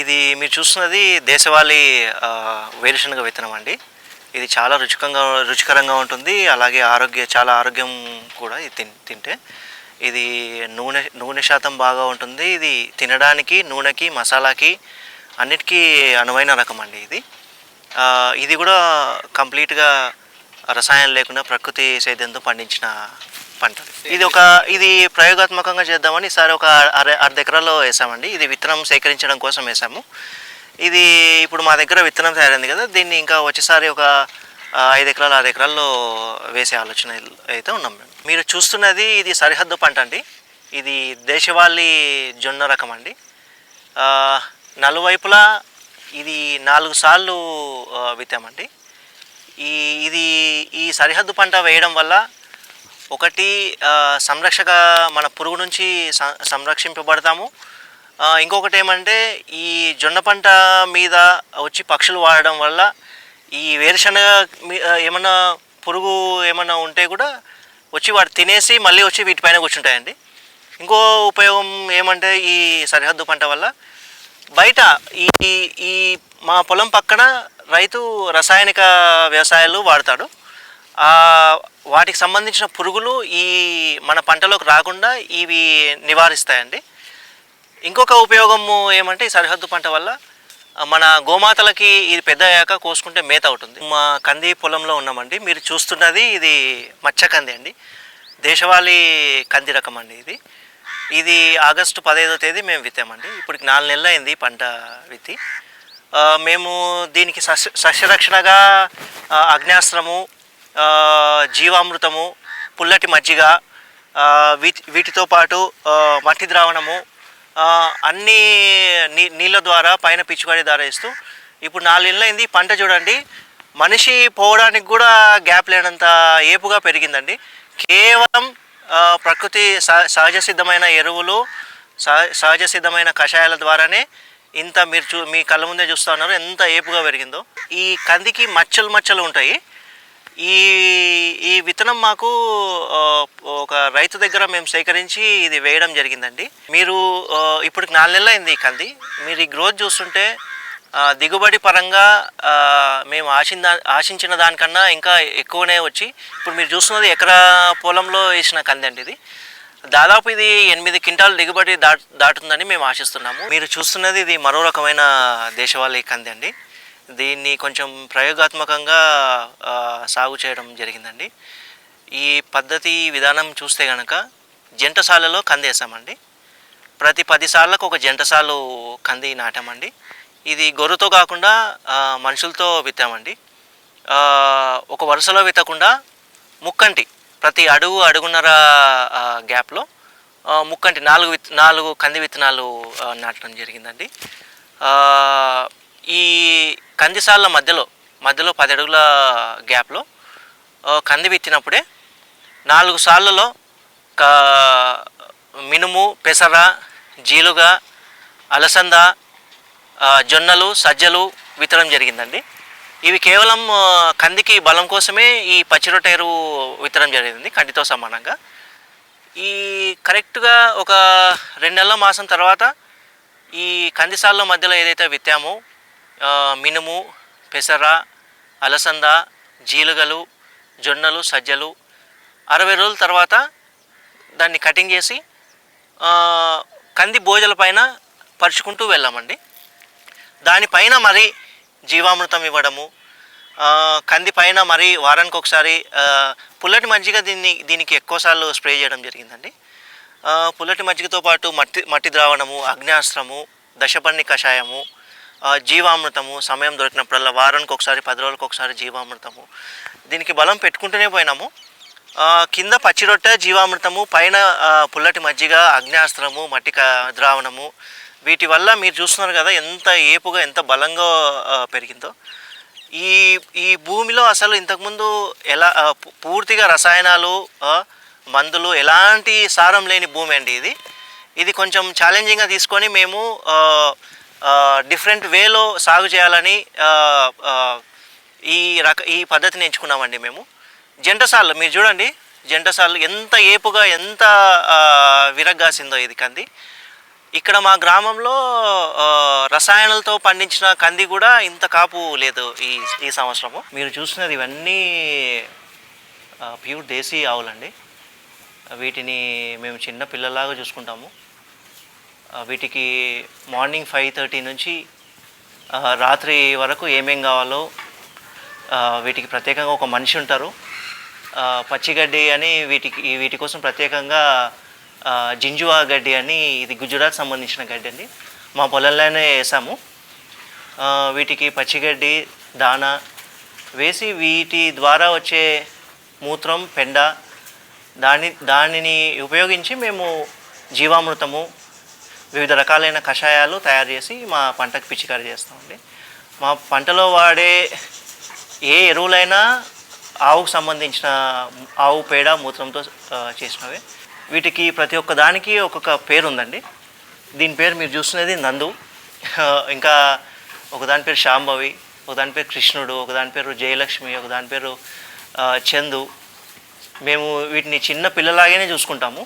ఇది మీరు చూస్తున్నది దేశవాళీ వేరుశనగ విత్తనం అండి. ఇది చాలా రుచికంగా రుచికరంగా ఉంటుంది. అలాగే ఆరోగ్య చాలా ఆరోగ్యం కూడా ఇది తింటే. ఇది నూనె నూనె శాతం బాగా ఉంటుంది. ఇది తినడానికి నూనెకి మసాలాకి అన్నిటికీ అనువైన రకం అండి ఇది. ఇది కూడా కంప్లీట్గా రసాయనం లేకుండా ప్రకృతి సేద్యంతో పండించిన పంట ఇది ఒక ఇది ప్రయోగాత్మకంగా చేద్దామని ఈసారి ఒక అర అర్ధ ఎకరాల్లో వేసామండి. ఇది విత్తనం సేకరించడం కోసం వేసాము. ఇది ఇప్పుడు మా దగ్గర విత్తనం తయారైంది కదా దీన్ని ఇంకా వచ్చేసారి ఒక ఐదు ఎకరాలు ఆరు ఎకరాల్లో వేసే ఆలోచన అయితే ఉన్నాం మేము. మీరు చూస్తున్నది ఇది సరిహద్దు పంట అండి. ఇది దేశవాళీ జొన్న రకం అండి. నలువైపులా ఇది నాలుగు సార్లు విత్తామండి. ఈ ఇది ఈ సరిహద్దు పంట వేయడం వల్ల ఒకటి సంరక్షక మన పురుగు నుంచి సం- సంరక్షింపబడతాము. ఇంకొకటి ఏమంటే ఈ జొన్న పంట మీద వచ్చి పక్షులు వాడడం వల్ల ఈ వేరుశనగ ఏమన్నా పురుగు ఏమన్నా ఉంటే కూడా వచ్చి వాడు తినేసి మళ్ళీ వచ్చి వీటిపైన కూర్చుంటాయండి. ఇంకో ఉపయోగం ఏమంటే ఈ సరిహద్దు పంట వల్ల బయట ఈ ఈ మా పొలం పక్కన రైతు రసాయనిక వ్యవసాయాలు వాడతాడు. వాటికి సంబంధించిన పురుగులు ఈ మన పంటలోకి రాకుండా ఇవి నివారిస్తాయండి. ఇంకొక ఉపయోగము ఏమంటే ఈ సరిహద్దు పంట వల్ల మన గోమాతలకి ఇది పెద్ద అయ్యాక కోసుకుంటే మేత అవుతుంది. మా కంది పొలంలో ఉన్నామండి. మీరు చూస్తున్నది ఇది మచ్చ కంది అండి. దేశవాళీ కంది రకం అండి ఇది. ఇది ఆగస్టు పదహైదో తేదీ మేము విత్తామండి. ఇప్పటికి నాలుగు నెలలు అయింది పంట విత్తి. మేము దీనికి సస్య సస్యరక్షణగా ఆ, అగ్నాస్త్రము జీవామృతము పుల్లటి మజ్జిగ వీటి వీటితో పాటు మట్టి ద్రావణము అన్ని నీ నీళ్ళ ద్వారా పైన పిచ్చుకాడి ద్వారా ఇస్తూ ఇప్పుడు నాలుగు అయింది పంట చూడండి. మనిషి పోవడానికి కూడా గ్యాప్ లేనంత ఏపుగా పెరిగిందండి. కేవలం ప్రకృతి సహ- సహజ సిద్ధమైన ఎరువులు సహజ సిద్ధమైన కషాయాల ద్వారానే ఇంత మీరు చూ మీ కళ్ళ ముందే చూస్తూ ఉన్నారు ఎంత ఏపుగా పెరిగిందో. ఈ కందికి మచ్చలు మచ్చలు ఉంటాయి. ఈ ఈ విత్తనం మాకు ఒక రైతు దగ్గర మేము సేకరించి ఇది వేయడం జరిగిందండి. మీరు ఇప్పుడు నాలుగు నెలలు అయింది ఈ కంది మీరు ఈ గ్రోత్ చూస్తుంటే దిగుబడి పరంగా మేము ఆశిందా ఆశించిన దానికన్నా ఇంకా ఎక్కువనే వచ్చి ఇప్పుడు మీరు చూస్తున్నది ఎకరా పొలంలో వేసిన కంది అండి ఇది. దాదాపు ఇది ఎనిమిది క్వింటాల్ దిగుబడి దాటు దాటుతుందని మేము ఆశిస్తున్నాము. మీరు చూస్తున్నది ఇది మరో రకమైన దేశవాళీ కంది అండి. దీన్ని కొంచెం ప్రయోగాత్మకంగా సాగు చేయడం జరిగిందండి. ఈ పద్ధతి విధానం చూస్తే కనుక జంటసాలలో కంది వేసామండి. ప్రతి పది సార్లకు ఒక జంటసాలు కంది నాటామండి. ఇది గొర్రెతో కాకుండా మనుషులతో విత్తామండి. ఒక వరుసలో విత్తకుండా ముక్కంటి ప్రతి అడుగు అడుగున్నర గ్యాప్లో ముక్కంటి నాలుగు విత్ నాలుగు కంది విత్తనాలు నాటడం జరిగిందండి. కందిసాల మధ్యలో మధ్యలో పది అడుగుల గ్యాప్లో కంది విత్తినప్పుడే నాలుగు సార్లలో కా మినుము పెసర జీలుగ అలసంద జొన్నలు సజ్జలు విత్తడం జరిగిందండి. ఇవి కేవలం కందికి బలం కోసమే ఈ పచ్చిరొట్ట ఎరువు విత్తడం జరిగింది కందితో సమానంగా. ఈ కరెక్ట్గా ఒక రెండు నెలల మాసం తర్వాత ఈ కందిసాల మధ్యలో ఏదైతే విత్తామో మినుము పెసర అలసంద జీలుగలు జొన్నలు సజ్జలు. అరవై రోజుల తర్వాత దాన్ని కటింగ్ చేసి కంది భోజల పైన పరుచుకుంటూ వెళ్ళామండి. దానిపైన మరి జీవామృతం ఇవ్వడము కంది పైన మరి వారానికి ఒకసారి పుల్లటి మజ్జిగ దీన్ని దీనికి ఎక్కువసార్లు స్ప్రే చేయడం జరిగిందండి. పుల్లటి మజ్జిగతో పాటు మట్టి మట్టి ద్రావణము అగ్నాస్త్రము దశపర్ణి కషాయము జీవామృతము సమయం దొరికినప్పుడల్లా వారానికి ఒకసారి పది రోజులకు ఒకసారి జీవామృతము. దీనికి బలం పెట్టుకుంటూనే పోయినాము. కింద పచ్చి రొట్టె జీవామృతము పైన పుల్లటి మజ్జిగ అగ్నేస్త్రము మట్టి ద్రావణము. వీటి వల్ల మీరు చూస్తున్నారు కదా ఎంత ఏపుగా ఎంత బలంగా పెరిగిందో. ఈ ఈ భూమిలో అసలు ఇంతకుముందు ఎలా పూర్తిగా రసాయనాలు మందులు ఎలాంటి సారం లేని భూమి అండి ఇది. ఇది కొంచెం ఛాలెంజింగ్గా తీసుకొని మేము డిఫరెంట్ వేలో సాగు చేయాలని ఈ రక ఈ పద్ధతిని ఎంచుకున్నామండి మేము. జంటసాళ్ళు మీరు చూడండి జంటసాళ్ళు ఎంత ఏపుగా ఎంత విరగ్గాసిందో ఇది కంది. ఇక్కడ మా గ్రామంలో రసాయనాలతో పండించిన కంది కూడా ఇంత కాపు లేదు ఈ ఈ సంవత్సరము. మీరు చూసినది ఇవన్నీ ప్యూర్ దేశీ ఆవులండి. వీటిని మేము చిన్న పిల్లలాగా చూసుకుంటాము. వీటికి మార్నింగ్ ఫైవ్ థర్టీ నుంచి రాత్రి వరకు ఏమేం కావాలో వీటికి ప్రత్యేకంగా ఒక మనిషి ఉంటారు. పచ్చిగడ్డి అని వీటికి వీటి కోసం ప్రత్యేకంగా జింజువా గడ్డి అని ఇది గుజరాత్ సంబంధించిన గడ్డి అండి. మా పొలంలోనే వేసాము. వీటికి పచ్చిగడ్డి దానా వేసి వీటి ద్వారా వచ్చే మూత్రం పెండ దాని దానిని ఉపయోగించి మేము జీవామృతము వివిధ రకాలైన కషాయాలు తయారు చేసి మా పంటకు పిచికారీ చేస్తామండి. మా పంటలో వాడే ఏ ఎరువులైనా ఆవుకు సంబంధించిన ఆవు పేడ మూత్రంతో చేసినవి. వీటికి ప్రతి ఒక్క దానికి ఒక్కొక్క పేరు ఉందండి దీని పేరు మీరు చూస్తున్నది నందు. ఇంకా ఒక దాని పేరు శాంభవి ఒక దాని పేరు కృష్ణుడు ఒక దాని పేరు జయలక్ష్మి ఒక దాని పేరు చందు. మేము వీటిని చిన్న పిల్లలాగానే చూసుకుంటాము.